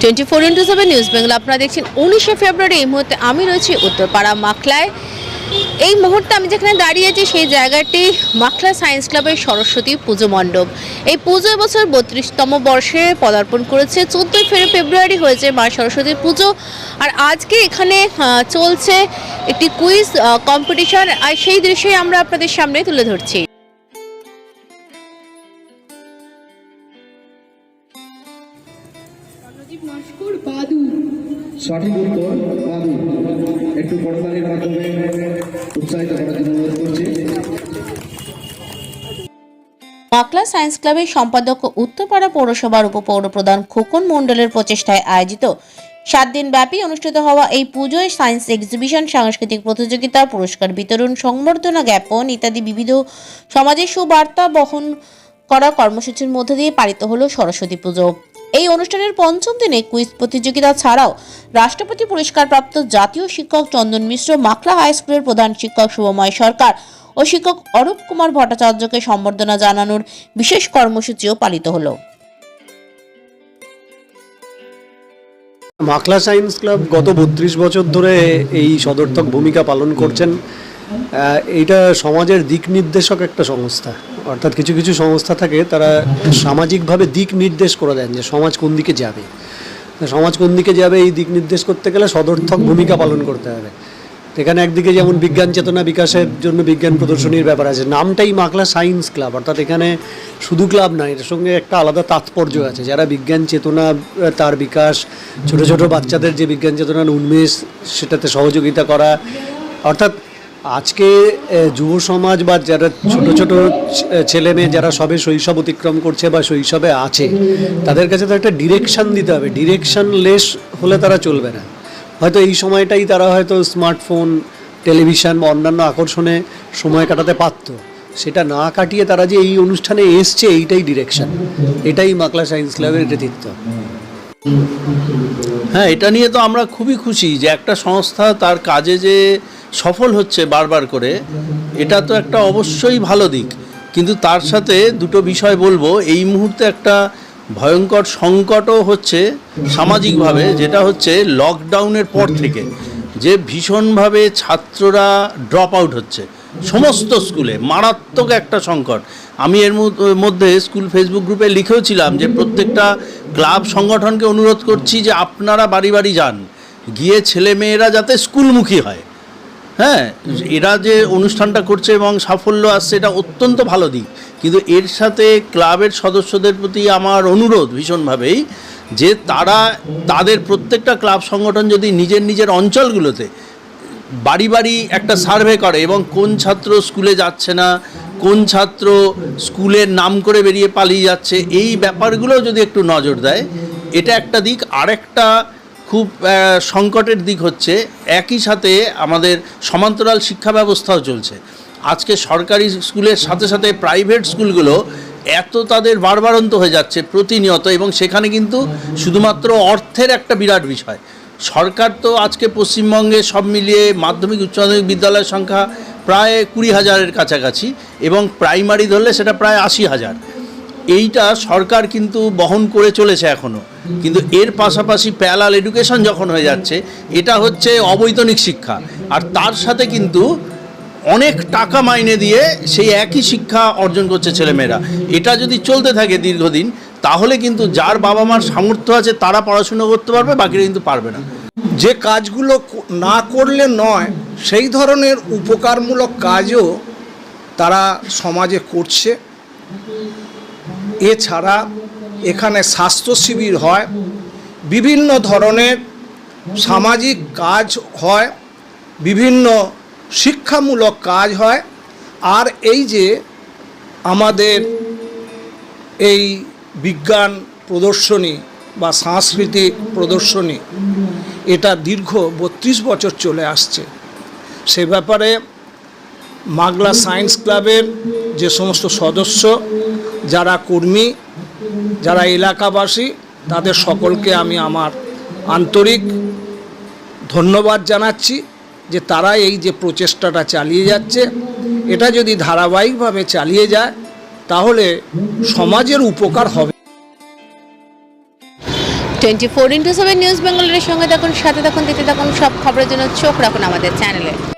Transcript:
Twenty four into seven news Bengal আপনারা দেখছেন উনিশে ফেব্রুয়ারি। এই মুহূর্তে আমি রয়েছি উত্তরপাড়া মাখলায় এই মুহূর্তে আমি যেখানে দাঁড়িয়ে আছি, সেই জায়গাটি মাখলা সায়েন্স ক্লাবের সরস্বতী পুজো মণ্ডপ। এই পুজো এবছর বত্রিশতম বর্ষে পদার্পণ করেছে। চোদ্দোই ফেব্রুয়ারি হয়েছে মা সরস্বতীর পুজো। আর আজকে এখানে চলছে একটি কুইজ কম্পিটিশন আর সেই দৃশ্যই আমরা আপনাদের সামনে তুলে ধরছি। সঠিক উত্তর বাবু একটু করতালির মাধ্যমে উৎসাহিত করার জন্য অনুরোধ করছি। বাকলা সায়েন্স ক্লাবের সম্পাদক ও উত্তরপাড়া পৌরসভার উপপৌরপ্রধান খোকন মণ্ডলের প্রচেষ্টায় আয়োজিত সাত দিন ব্যাপী অনুষ্ঠিত হওয়া এই পুজোয় সায়েন্স এক্সিবিশন, সাংস্কৃতিক প্রতিযোগিতা, পুরস্কার বিতরণ, সংবর্ধনা জ্ঞাপন ইত্যাদি বিবিধ সমাজের সুবার্তা বহন করা কর্মসূচির মধ্যে দিয়ে পালিত হলো সরস্বতী পুজো। এই অনুষ্ঠানের পঞ্চম দিনে কুইজ প্রতিযোগিতা ছাড়াও রাষ্ট্রপতি পুরস্কারপ্রাপ্ত জাতীয় শিক্ষক চন্দন মিশ্র, মাকলা হাই স্কুলের প্রধান শিক্ষক শুভময় সরকার ও শিক্ষক অরূপ কুমার ভট্টাচার্যকে সম্বর্ধনা জানানোর বিশেষ কর্মসূচিও পালিত হলো। মাখলা সায়েন্স ক্লাব গত বত্রিশ বছর ধরে এই সদর্থক ভূমিকা পালন করছেন। এইটা সমাজের দিক নির্দেশক একটা সংস্থা। অর্থাৎ কিছু কিছু সংস্থা থাকে, তারা সামাজিকভাবে দিক নির্দেশ করে দেন যে সমাজ কোন দিকে যাবে। সমাজ কোন দিকে যাবে এই দিক নির্দেশ করতে গেলে সদর্থক ভূমিকা পালন করতে হবে। এখানে একদিকে যেমন বিজ্ঞান চেতনা বিকাশের জন্য বিজ্ঞান প্রদর্শনীর ব্যাপার আছে, নামটাই মাকলা সায়েন্স ক্লাব, অর্থাৎ এখানে শুধু ক্লাব নয় এর সঙ্গে একটা আলাদা তাৎপর্য আছে। যারা বিজ্ঞান চেতনা তার বিকাশ, ছোট ছোট বাচ্চাদের যে বিজ্ঞান চেতনার উন্মেষ, সেটাতে সহযোগিতা করা, অর্থাৎ আজকে যুব সমাজ বা যারা ছোট ছোট ছেলে মেয়ে যারা সবে শৈশব অতিক্রম করছে বা শৈশবে আছে, তাদের কাছে তো একটা ডিরেকশন দিতে হবে। ডিরেকশন লেস হলে তারা চলবে না। হয়তো এই সময়টাই তারা হয়তো স্মার্টফোন টেলিভিশন বা অন্যান্য আকর্ষণে সময় কাটাতে পারতো। সেটা না কাটিয়ে তারা যে এই অনুষ্ঠানে এসছে, এইটাই ডিরেকশন এটাই মাকলা সায়েন্স ক্লাবের কৃতিত্ব হ্যাঁ এটা নিয়ে তো আমরা খুবই খুশি যে একটা সংস্থা তার কাজে যে সফল হচ্ছে বারবার করে, এটা তো একটা অবশ্যই ভালো দিক। কিন্তু তার সাথে দুটো বিষয় বলব, এই মুহূর্তে একটা ভয়ঙ্কর সংকটও হচ্ছে সামাজিকভাবে, যেটা হচ্ছে লকডাউনের পর থেকে, যে ভীষণভাবে ছাত্ররা ড্রপ আউট হচ্ছে। সমস্ত স্কুলে, মারাত্মক একটা সংকট। আমি এর মধ্য- স্কুল ফেসবুক গ্রুপে লিখেওছিলাম যে প্রত্যেকটা ক্লাব সংগঠনকে অনুরোধ করছি যে আপনারা বাড়ি বাড়ি যান। গিয়ে ছেলে মেয়েরা যাতে স্কুলমুখী হয়। হ্যাঁ এরা যে অনুষ্ঠানটা করছে এবং সাফল্য আসছে, এটা অত্যন্ত ভালো দিক। কিন্তু এর সাথে ক্লাবের সদস্যদের প্রতি আমার অনুরোধ ভীষণভাবেই যে তারা, তাদের প্রত্যেকটা ক্লাব সংগঠন যদি নিজের নিজের অঞ্চলগুলোতে বাড়ি বাড়ি একটা সার্ভে করে এবং কোন ছাত্র স্কুলে যাচ্ছে না, কোন ছাত্র স্কুলের নাম করে বেরিয়ে পালিয়ে যাচ্ছে, এই ব্যাপারগুলো যদি একটু নজর দেয়, এটা একটা দিক। আরেকটা খুব সংকটের দিক হচ্ছে। একই সাথে আমাদের সমান্তরাল শিক্ষা ব্যবস্থাও চলছে। আজকে সরকারি স্কুলের সাথে সাথে প্রাইভেট স্কুলগুলো এত তাদের বারবারন্ত হয়ে যাচ্ছে প্রতিনিয়ত এবং সেখানে কিন্তু শুধুমাত্র অর্থের একটা বিরাট বিষয়। সরকার তো আজকে পশ্চিমবঙ্গে সব মিলিয়ে মাধ্যমিক, উচ্চ মাধ্যমিক বিদ্যালয়ের সংখ্যা প্রায় কুড়ি হাজারের কাছাকাছি এবং প্রাইমারি ধরলে সেটা প্রায় আশি হাজার। এইটা সরকার কিন্তু বহন করে চলেছে এখনও কিন্তু এর পাশাপাশি প্যালাল এডুকেশন যখন হয়ে যাচ্ছে, এটা হচ্ছে অবৈতনিক শিক্ষা। আর তার সাথে কিন্তু অনেক টাকা মাইনে দিয়ে সেই একই শিক্ষা অর্জন করছে ছেলেমেয়েরা। এটা যদি চলতে থাকে দীর্ঘদিন, তাহলে কিন্তু যার বাবা মার সামর্থ্য আছে, তারা পড়াশুনো করতে পারবে, বাকিরা কিন্তু পারবে না। যে কাজগুলো না করলে নয়, সেই ধরনের উপকারমূলক কাজও তারা সমাজে করছে। এছাড়া এখানে স্বাস্থ্য শিবির হয়, বিভিন্ন ধরনের সামাজিক কাজ হয়, বিভিন্ন শিক্ষামূলক কাজ হয়। আর এই যে আমাদের এই বিজ্ঞান প্রদর্শনী বা সাংস্কৃতিক প্রদর্শনী, এটা দীর্ঘ বত্রিশ বছর চলে আসছে। সে ব্যাপারে মাগলা সায়েন্স ক্লাবের যে সমস্ত সদস্য যারা কর্মী, যারা এলাকাবাসী, তাদের সকলকে আমি আমার আন্তরিক ধন্যবাদ জানাচ্ছি যে তারা এই যে প্রচেষ্টাটা চালিয়ে যাচ্ছে। এটা যদি ধারাবাহিকভাবে চালিয়ে যায়, তাহলে সমাজের উপকার হবে। Twenty four into seven news বেঙ্গলের সঙ্গে থাকুন, সাথে থাকুন দিতে থাকুন সব খবরের জন্য চোখ রাখুন আমাদের চ্যানেলে।